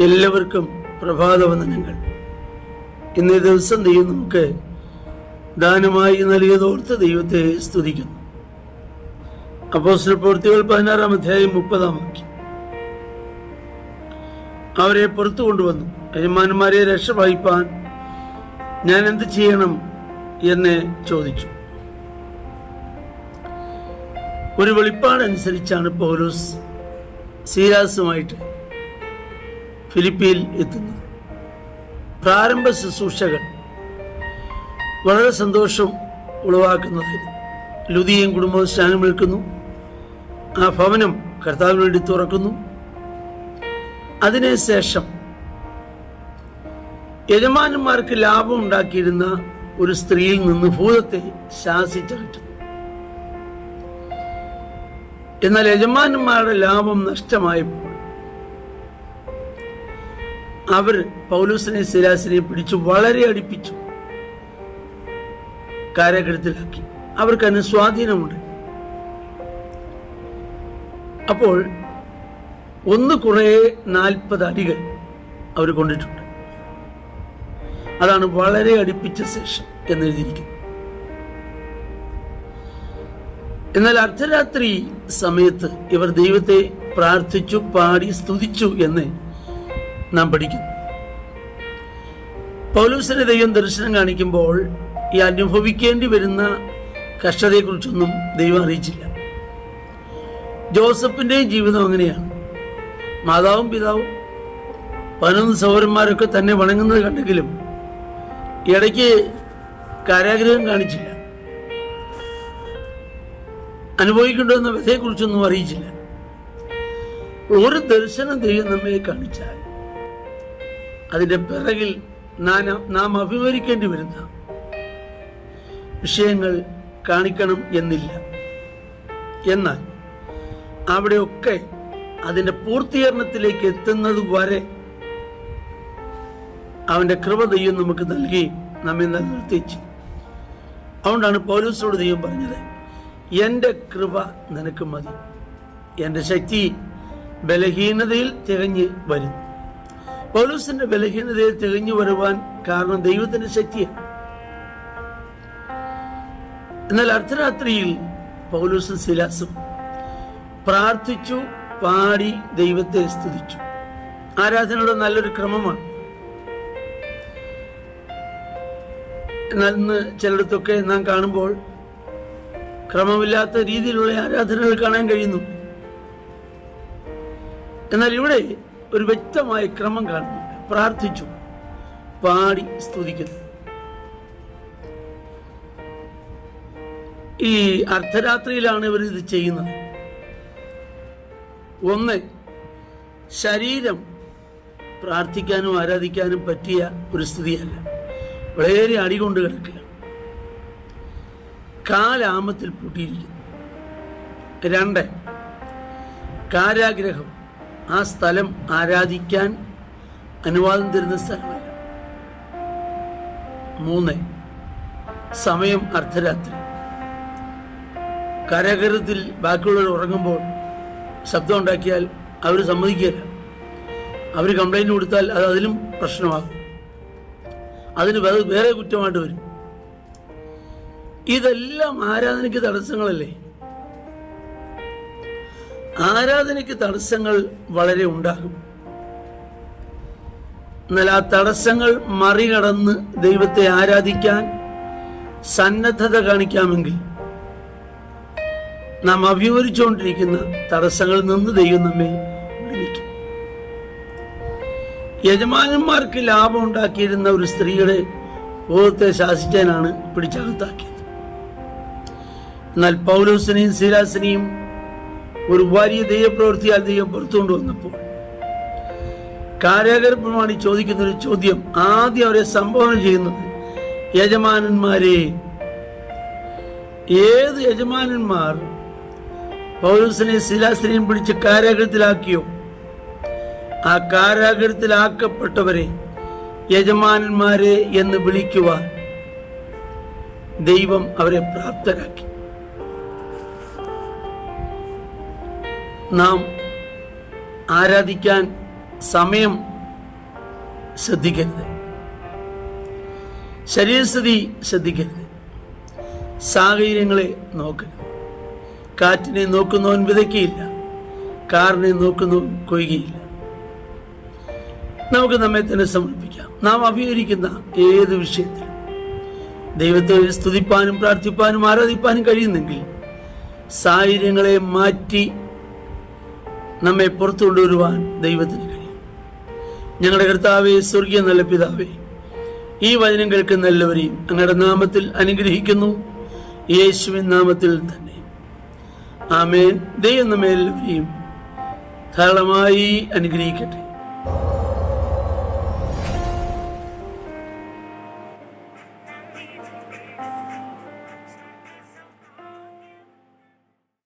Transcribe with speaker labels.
Speaker 1: എല്ലാവർക്കും പ്രഭാത വന്ദനങ്ങൾ ഇന്നേ ദിവസം ദൈവം നമുക്ക് ദാനമായി നൽകിയതോർത്ത് ദൈവത്തെ സ്തുതിക്കുന്നു. അപ്പോസ്റ്റൽ പ്രവൃത്തികൾ പതിനാറാം അധ്യായം മുപ്പതാം വാക്യം. അവരെ പുറത്തു കൊണ്ടുവന്നു. യജമാനന്മാരെ രക്ഷ വഹിപ്പാൻ ഞാൻ എന്ത് ചെയ്യണം എന്ന് ചോദിച്ചു. ഒരു വെളിപ്പാടനുസരിച്ചാണ് പൗലോസ് സീരാസുമായിട്ട് ഫിലിപ്പിയിൽ എത്തുന്നത് പ്രാരംഭ ശുശ്രൂഷകൾ വളരെ സന്തോഷം ഉളവാക്കുന്നതായിരുന്നു. ലുതിയും കുടുംബവും സ്നാനം വിൽക്കുന്നു ആ ഭവനം കർത്താവിന് വേണ്ടി തുറക്കുന്നു. അതിനുശേഷം യജമാനന്മാർക്ക് ലാഭം ഉണ്ടാക്കിയിരുന്ന ഒരു സ്ത്രീയിൽ നിന്ന് ഭൂതത്തെ ശാസിച്ചകറ്റുന്നു എന്നാൽ യജമാനന്മാരുടെ ലാഭം നഷ്ടമായപ്പോൾ അവർ പൗലൂസിനെ സിലാസിനെ പിടിച്ചു വളരെ അടുപ്പിച്ചു. കാരാഗ്രഹത്തിലാക്കി. അവർക്ക് അതിന് സ്വാധീനമുണ്ട്. അപ്പോൾ ഒന്ന് കുറേ നാൽപ്പത് അടികൾ അവർ കൊണ്ടിട്ടുണ്ട്. അതാണ് വളരെ അടുപ്പിച്ച ശേഷം എന്നെഴുതിയിരിക്കുന്നത്. എന്നാൽ അർദ്ധരാത്രി സമയത്ത് ഇവർ ദൈവത്തെ പ്രാർത്ഥിച്ചു പാടി സ്തുതിച്ചു എന്ന് നാം പഠിക്കും. പൗലൂസിനെ ദൈവം ദർശനം കാണിക്കുമ്പോൾ ഈ അനുഭവിക്കേണ്ടി വരുന്ന കഷ്ടതയെക്കുറിച്ചൊന്നും ദൈവം അറിയിച്ചില്ല. ജോസഫിന്റെയും ജീവിതം അങ്ങനെയാണ്. മാതാവും പിതാവും പതിനൊന്ന് സൗരന്മാരൊക്കെ തന്നെ വണങ്ങുന്നത് കണ്ടെങ്കിലും ഇടയ്ക്ക് കാരാഗ്രഹം കാണിച്ചില്ല. അനുഭവിക്കേണ്ടുന്ന വ്യഥയെക്കുറിച്ചൊന്നും അറിയിച്ചില്ല. ഒരു ദർശനം ദൈവം നമ്മെ കാണിച്ചാൽ അതിന്റെ പിറകിൽ നാം അഭിമുഖീകരിക്കേണ്ടി വരുന്ന വിഷയങ്ങൾ കാണിക്കണം എന്നില്ല. എന്നാൽ അവിടെയൊക്കെ അതിന്റെ പൂർത്തീകരണത്തിലേക്ക് എത്തുന്നത് വരെ അവന്റെ കൃപ ദൈവം നമുക്ക് നൽകി നമ്മെ നിലനിർത്തിച്ചു. അതുകൊണ്ടാണ് പൗലൂസോട് ദൈവം പറഞ്ഞത് എന്റെ കൃപ നിനക്ക് മതി. എന്റെ ശക്തി ബലഹീനതയിൽ തികഞ്ഞ് വരും പൗലൂസിന്റെ ബലഹീനതയിൽ തികഞ്ഞു വരുവാൻ കാരണം ദൈവത്തിന്റെ ശക്തിയാണ്. എന്നാൽ അർദ്ധരാത്രിയിൽ പൗലൂസും സിലാസും പ്രാർത്ഥിച്ചു പാടി ദൈവത്തെ സ്തുതിച്ചു. ആരാധനയുടെ നല്ലൊരു ക്രമമാണ്. എന്നാൽ ഇന്ന് ചിലയിടത്തൊക്കെ നാം കാണുമ്പോൾ ക്രമമില്ലാത്ത രീതിയിലുള്ള ആരാധനകൾ കാണാൻ കഴിയുന്നു. എന്നാൽ ഇവിടെ ഒരു വ്യക്തമായ ക്രമം കാണുന്നുണ്ട് പ്രാർത്ഥിച്ചു. പാടി സ്തുതിക്കുന്നു. ഈ അർദ്ധരാത്രിയിലാണ് ഇവർ ഇത് ചെയ്യുന്നത്. ഒന്ന് ശരീരം പ്രാർത്ഥിക്കാനും ആരാധിക്കാനും പറ്റിയ ഒരു സ്ഥിതിയല്ല. വളരെ അടികൊണ്ട് കിടക്കുക കാലാമത്തിൽ പൂട്ടിയിരിക്കുന്നു. രണ്ട് കാരാഗ്രഹം. ആ സ്ഥലം ആരാധിക്കാൻ അനുവാദം തരുന്ന സ്ഥലമല്ല. മൂന്ന് സമയം അർദ്ധരാത്രി. കരകരത്തിൽ ബാക്കിയുള്ളവർ ഉറങ്ങുമ്പോൾ ശബ്ദം ഉണ്ടാക്കിയാൽ അവർ സമ്മതിക്കില്ല അവർ കംപ്ലൈന്റ് കൊടുത്താൽ അത് അതിലും പ്രശ്നമാകും. അതിന് വേറെ കുറ്റമായിട്ട് വരും. ഇതെല്ലാം ആരാധനയ്ക്ക് തടസ്സങ്ങളല്ലേ? ആരാധനയ്ക്ക് തടസ്സങ്ങൾ വളരെ ഉണ്ടാകും. എന്നാൽ ആ തടസ്സങ്ങൾ മറികടന്ന് ദൈവത്തെ ആരാധിക്കാൻ സന്നദ്ധത കാണിക്കാമെങ്കിൽ നാം അഭിമുഖിച്ചുകൊണ്ടിരിക്കുന്ന തടസ്സങ്ങളിൽ നിന്ന് ദൈവം നമ്മെ വിളിക്കും യജമാനന്മാർക്ക് ലാഭം ഉണ്ടാക്കിയിരുന്ന ഒരു സ്ത്രീയുടെ ബോധത്തെ ശാസിക്കാനാണ് പിടിച്ചകത്താക്കിയത്. എന്നാൽ പൗലോസിനെയും സീലാസിനെയും ഒരു വലിയ ദൈവപ്രവൃത്തിയാൽ ദൈവം പുറത്തുകൊണ്ട് വന്നപ്പോൾ കാരാഗ്രഹമാണ് ചോദിക്കുന്ന ഒരു ചോദ്യം ആദ്യം അവരെ സംബോധന ചെയ്യുന്നത് യജമാനന്മാരെ ഏത് യജമാനന്മാർ പൗരസിനെ ശിലാസിനെയും പിടിച്ച് കാരാഗ്രഹത്തിലാക്കിയോ ആ കാരാഗ്രഹത്തിലാക്കപ്പെട്ടവരെ യജമാനന്മാരെ എന്ന് വിളിക്കുവാൻ ദൈവം അവരെ പ്രാപ്തരാക്കി. നാം ആരാധിക്കാൻ സമയം ശ്രദ്ധിക്കരുത്. ശരീരസ്ഥിതി ശ്രദ്ധിക്കരുത്. സാഹചര്യങ്ങളെ നോക്കരുത്. കാറ്റിനെ നോക്കുന്നവൻ വിതയ്ക്കുകയില്ല കാറിനെ നോക്കുന്നവൻ കൊയ്യുകയില്ല. നമുക്ക് നമ്മെ തന്നെ സമർപ്പിക്കാം. നാം അഭിഹരിക്കുന്ന ഏത് വിഷയത്തിലും. ദൈവത്തെ സ്തുതിപ്പാനും പ്രാർത്ഥിപ്പാനും ആരാധിപ്പാനും കഴിയുന്നെങ്കിൽ സാഹചര്യങ്ങളെ മാറ്റി നമ്മെ പുറത്തു കൊണ്ടുവരുവാൻ ദൈവത്തിന് കഴിയും. ഞങ്ങളുടെ കർത്താവെ സ്വർഗീയ നല്ല പിതാവെ ഈ വചനം കേൾക്കുന്ന എല്ലാവരെയും അങ്ങയുടെ നാമത്തിൽ അനുഗ്രഹിക്കുന്നു. യേശുവിൻ നാമത്തിൽ തന്നെ. ആമേൻ. ദൈവം നമ്മെ എല്ലാവരെയും ധാരാളമായി അനുഗ്രഹിക്കട്ടെ.